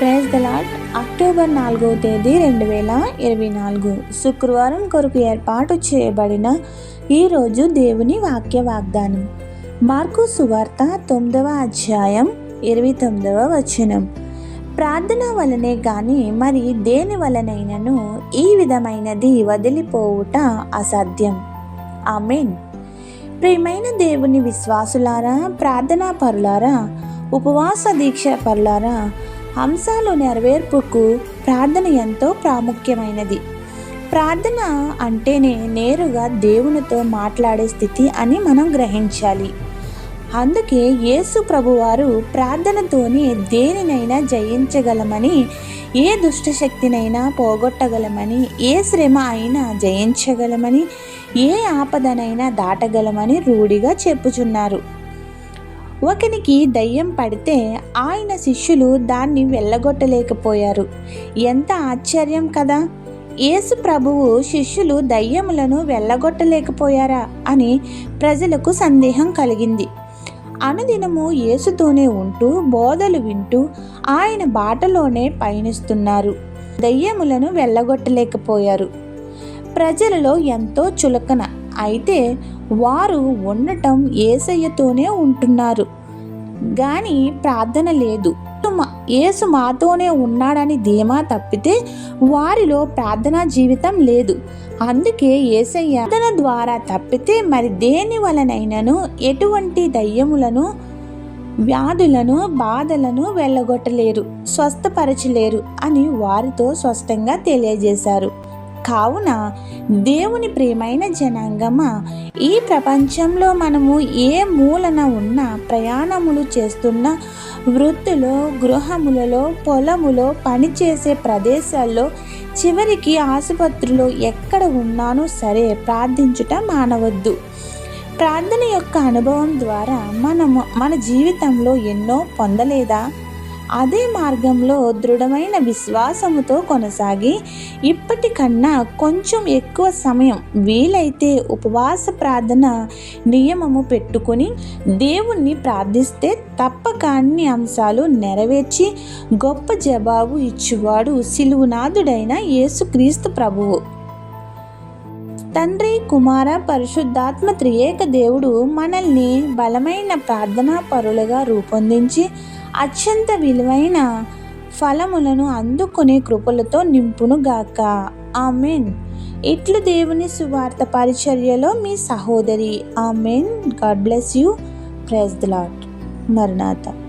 Praise దలాట్ October నాలుగో తేదీ రెండు వేల ఇరవై నాలుగు. శుక్రవారం కొరకు ఏర్పాటు చేయబడిన ఈరోజు దేవుని వాక్య వాగ్దానం. మార్కు సువార్త తొమ్మిదవ అధ్యాయం ఇరవై తొమ్మిదవ వచనం. ప్రార్థన వలనే కానీ మరి దేని వలనైనను ఈ విధమైనది వదిలిపోవుట అసాధ్యం. ఆమెన్. ప్రియమైన దేవుని విశ్వాసులారా ప్రార్థనా పరులారా ఉపవాస దీక్ష పరులారా అంశాలు నెరవేర్పుకు ప్రార్థన ఎంతో ప్రాముఖ్యమైనది. ప్రార్థన అంటేనే నేరుగా దేవునితో మాట్లాడే స్థితి అని మనం గ్రహించాలి. అందుకే యేసు ప్రభువారు ప్రార్థనతోనే దేనినైనా జయించగలమని ఏ దుష్టశక్తినైనా పోగొట్టగలమని ఏ శ్రమ అయినా జయించగలమని ఏ ఆపదనైనా దాటగలమని రూఢిగా చెప్పుచున్నారు. ఒకనికి దయ్యం పడితే ఆయన శిష్యులు దాన్ని వెళ్ళగొట్టలేకపోయారు. ఎంత ఆశ్చర్యం కదా! యేసు ప్రభువు శిష్యులు దయ్యములను వెళ్ళగొట్టలేకపోయారా అని ప్రజలకు సందేహం కలిగింది. అనుదినము యేసుతోనే ఉంటూ బోధలు వింటూ ఆయన బాటలోనే పయనిస్తున్నారు. దయ్యములను వెళ్ళగొట్టలేకపోయారు. ప్రజలలో ఎంతో చులకన. అయితే వారు ఉండటం ఏసయ్యతోనే ఉంటున్నారు. కానీ ప్రార్థన లేదు. యేసు మాతోనే ఉన్నాడని ధీమా తప్పితే వారిలో ప్రార్థనా జీవితం లేదు. అందుకే ఏసయ్య ప్రార్థన ద్వారా తప్పితే మరి దేని వలనైనను? ఎటువంటి దయ్యములను వ్యాధులను బాధలను వెళ్ళగొట్టలేరు స్వస్థపరచలేరు అని వారితో స్పష్టంగా తెలియజేశారు. కావున దేవుని ప్రియమైన జనాంగమా ఈ ప్రపంచంలో మనము ఏ మూలన ఉన్న ప్రయాణములు చేస్తున్న వృత్తులో గృహములలో పొలములో పనిచేసే ప్రదేశాల్లో చివరికి ఆసుపత్రిలో ఎక్కడ ఉన్నానో సరే ప్రార్థించుట మానవద్దు. ప్రార్థన యొక్క అనుభవం ద్వారా మనము మన జీవితంలో ఎన్నో పొందలేదా? అదే మార్గంలో దృఢమైన విశ్వాసముతో కొనసాగి ఇప్పటికన్నా కొంచెం ఎక్కువ సమయం వీలైతే ఉపవాస ప్రార్థన నియమము పెట్టుకుని దేవుణ్ణి ప్రార్థిస్తే తప్పక అన్ని అంశాలు నెరవేర్చి గొప్ప జవాబు ఇచ్చువాడు సిలువునాథుడైన యేసుక్రీస్తు ప్రభువు. తండ్రి కుమార పరిశుద్ధాత్మ త్రియేక దేవుడు మనల్ని బలమైన ప్రార్థనా పరులుగా రూపొందించి అత్యంత విలువైన ఫలములను అందుకునే కృపలతో నింపునుగాక ఆమెన్. ఇట్లు దేవుని సువార్త పరిచర్యలో మీ సహోదరి. Amen. God bless you. Praise the Lord మరణాత.